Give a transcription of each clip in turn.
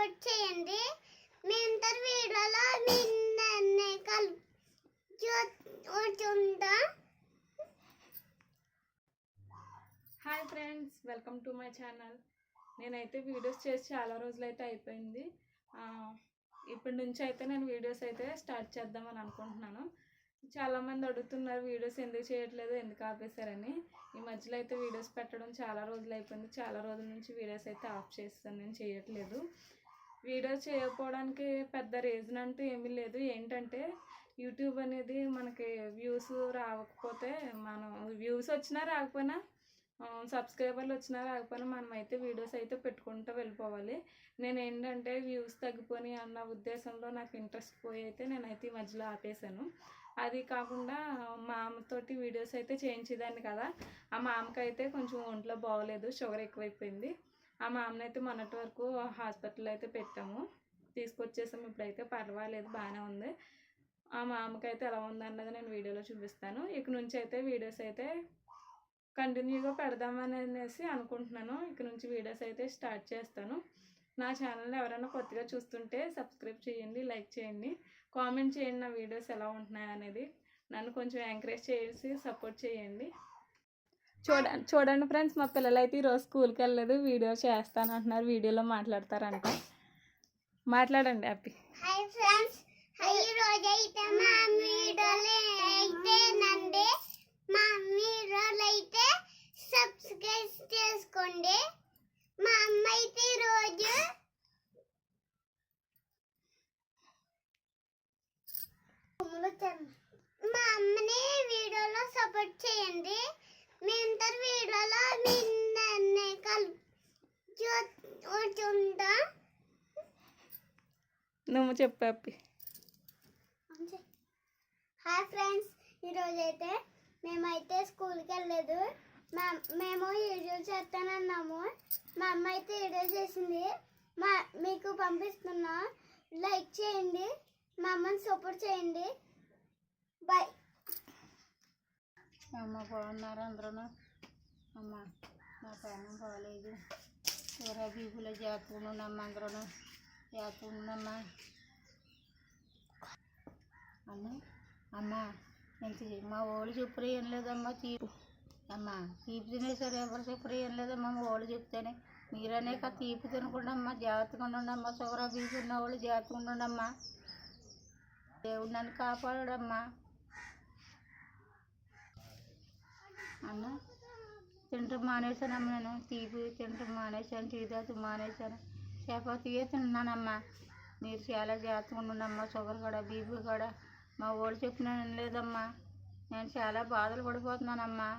Support చేయండి మీ inter వీడియోలో మీ కల్ hi friends welcome to my channel. నేనైతే వీడియోస్ చేసి చాలా రోజులు అయితే అయిపోయింది ఇప్పటి నుంచి అయితే నేను వీడియోస్ అయితే స్టార్ట్ చేద్దామని అనుకుంటున్నాను. చాలామంది అడుగుతున్నారు వీడియోస్ ఎందుకు చేయట్లేదు ఎందుకు ఆపేశారని. ఈ మధ్యలో అయితే వీడియోస్ పెట్టడం చాలా రోజులు అయిపోయింది చాలా రోజుల నుంచి వీడియోస్ అయితే ఆఫ్ చేస్తాను నేను చేయట్లేదు. వీడియో చేయకపోవడానికి పెద్ద రీజన్ అంటూ ఏమీ లేదు. ఏంటంటే యూట్యూబ్ అనేది మనకి వ్యూస్ రాకపోతే మనం వ్యూస్ వచ్చినా రాకపోయినా సబ్స్క్రైబర్లు వచ్చినా రాకపోయినా మనం అయితే వీడియోస్ అయితే పెట్టుకుంటూ వెళ్ళిపోవాలి. నేను ఏంటంటే వ్యూస్ తగ్గిపోయి అన్న ఉద్దేశంలో నాకు ఇంట్రెస్ట్ పోయి అయితే నేనైతే ఈ మధ్యలో ఆపేశాను. అది కాకుండా మా అమ్మతోటి వీడియోస్ అయితే చేయించేదాన్ని కదా. ఆ మా అమ్మకైతే కొంచెం ఒంట్లో బాగోలేదు షుగర్ ఎక్కువైపోయింది. ఆ మామని అయితే మొన్నటి వరకు హాస్పిటల్ అయితే పెట్టాము. తీసుకొచ్చేసాము. ఇప్పుడైతే పర్వాలేదు బాగానే ఉంది. ఆ మామకి అయితే ఎలా ఉందన్నది నేను వీడియోలో చూపిస్తాను. ఇక నుంచి అయితే వీడియోస్ అయితే కంటిన్యూగా పెడదామని అనేసి అనుకుంటున్నాను. ఇక నుంచి వీడియోస్ అయితే స్టార్ట్ చేస్తాను. నా ఛానల్ని ఎవరైనా కొత్తగా చూస్తుంటే సబ్స్క్రైబ్ చేయండి లైక్ చేయండి. కామెంట్ చేయండి నా వీడియోస్ ఎలా ఉంటున్నాయి అనేది నన్ను కొంచెం ఎంకరేజ్ చేసి సపోర్ట్ చేయండి. చూడండి చూడండి ఫ్రెండ్స్ మా పిల్లలు అయితే ఈరోజు స్కూల్కి వెళ్ళలేదు. వీడియో చేస్తాను అంటున్నారు. వీడియోలో మాట్లాడతారంట. మాట్లాడండి హ్యాపీ హాయ్ ఫ్రెండ్స్ ఈ రోజు అయితే మా వీడియోలు అయితే నండి మా వీడియోలు అయితే సబ్స్క్రైబ్ చేసుకోండి మా అమ్మ అయితే ఈ రోజు మా అమ్మని వీడియోలో సపోర్ట్ చేయండి మీ ఇంటర్ వీడియోలో మీ కల్ నువ్వు చెప్పు హ్యాపీ హాయ్ ఫ్రెండ్స్ ఈరోజు అయితే మేమైతే స్కూల్కి వెళ్ళలేదు మా మేము వీడియో చేస్తానన్నాము. మా అమ్మ అయితే వీడియో చేసింది. మా మీకు పంపిస్తున్నా. లైక్ చేయండి. మా అమ్మని సపోర్ట్ చేయండి. బాయ్ అమ్మ బాగున్నారు అందరూ? అమ్మ నా ప్రాణం బాగాలేదు కూర బీపులో జాతుకున్నామ్మ అందరూ జాతుకున్నామ్మా అమ్మ అమ్మ ఎంత మా వాళ్ళు చెప్పురు ఏం లేదమ్మా తీపు అమ్మ తీపి తినేసారు ఎవరు చెప్పురు ఏం లేదమ్మా మా ఓళ్ళు చెప్తేనే మీరనే కా తీపి తినకుండా అమ్మా జాగ్రత్తగా ఉండమ్మా అమ్మ షుగర్ బీపీ ఉన్న వాళ్ళు జాగ్రత్తగా ఉండండి అమ్మా దేవుడు నన్ను కాపాడాడమ్మా అన్న తింటాం మానేశానమ్మ నేను. తీపి తింటాం మానేశాను తీదాతు మానేశాను. చపాతీయే తిన్నానమ్మా. మీరు చాలా జాగ్రత్తగా ఉండమ్మా షుగర్ కూడా బీపీ కూడా. మా ఓడి చెప్పిన లేదమ్మా నేను చాలా బాధలు పడిపోతున్నానమ్మా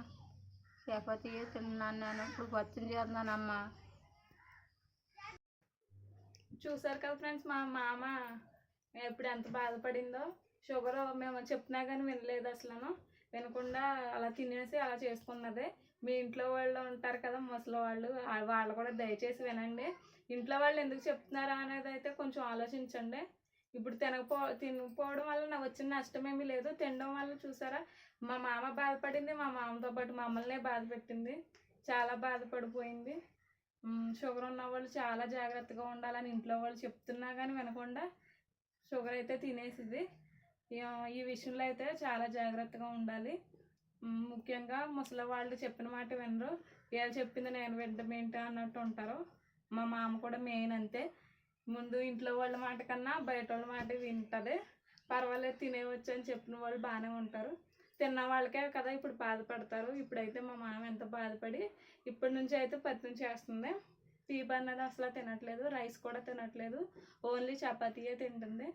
చపాతీయే తిన్నాను నేను. ఇప్పుడు పచ్చని చేస్తున్నానమ్మా చూసారు కదా ఫ్రెండ్స్ మా మామ ఎప్పుడు ఎంత బాధపడిందో. షుగర్ మేము చెప్పినా కానీ వినలేదు అసలు వినకుండా అలా తినేసి అలా చేసుకున్నదే. మీ ఇంట్లో వాళ్ళు ఉంటారు కదా ముసలి వాళ్ళు వాళ్ళు కూడా దయచేసి వినండి. ఇంట్లో వాళ్ళు ఎందుకు చెప్తున్నారా అనేది అయితే కొంచెం ఆలోచించండి. ఇప్పుడు తినకపో తినకపోవడం వల్ల నాకు వచ్చిన నష్టం ఏమీ లేదు. తినడం వల్ల చూసారా మా మామ బాధపడింది మా మామతో పాటు మమ్మల్నే బాధ పెట్టింది. చాలా బాధపడిపోయింది. షుగర్ ఉన్న వాళ్ళు చాలా జాగ్రత్తగా ఉండాలని ఇంట్లో వాళ్ళు చెప్తున్నా కానీ వినకుండా షుగర్ అయితే తినేసింది ఈ- విషయంలో అయితే చాలా జాగ్రత్తగా ఉండాలి. ముఖ్యంగా ముసలి వాళ్ళు చెప్పిన మాట వినరు. వీళ్ళు చెప్పింది నేను వినడం ఏంటి అన్నట్టు ఉంటారు. మా మామ కూడా మెయిన్ అంతే. ముందు ఇంట్లో వాళ్ళ మాట కన్నా బయట వాళ్ళ మాట వింటుంది. పర్వాలేదు తినేవచ్చు అని చెప్పిన వాళ్ళు బాగానే ఉంటారు. తిన్న వాళ్ళకే కదా ఇప్పుడు బాధపడతారు. ఇప్పుడైతే మా మామ ఎంత బాధపడి ఇప్పటి నుంచి అయితే పత్యం చేస్తుంది. తీపి అన్నది అసలు తినట్లేదు. రైస్ కూడా తినట్లేదు. ఓన్లీ చపాతీయే తింటుంది.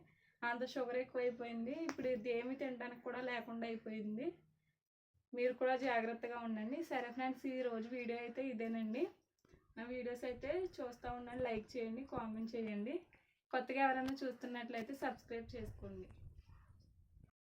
అంత షుగర్ ఎక్కువైపోయింది. ఇప్పుడు ఇది ఏమి తినడానికి కూడా లేకుండా అయిపోయింది. మీరు కూడా జాగ్రత్తగా ఉండండి. సరే ఫ్రెండ్స్ ఈ రోజు వీడియో అయితే ఇదేనండి. నా వీడియోస్ అయితే చూస్తూ ఉండండి లైక్ చేయండి కామెంట్ చేయండి. కొత్తగా ఎవరైనా చూస్తున్నట్లయితే సబ్స్క్రైబ్ చేసుకోండి.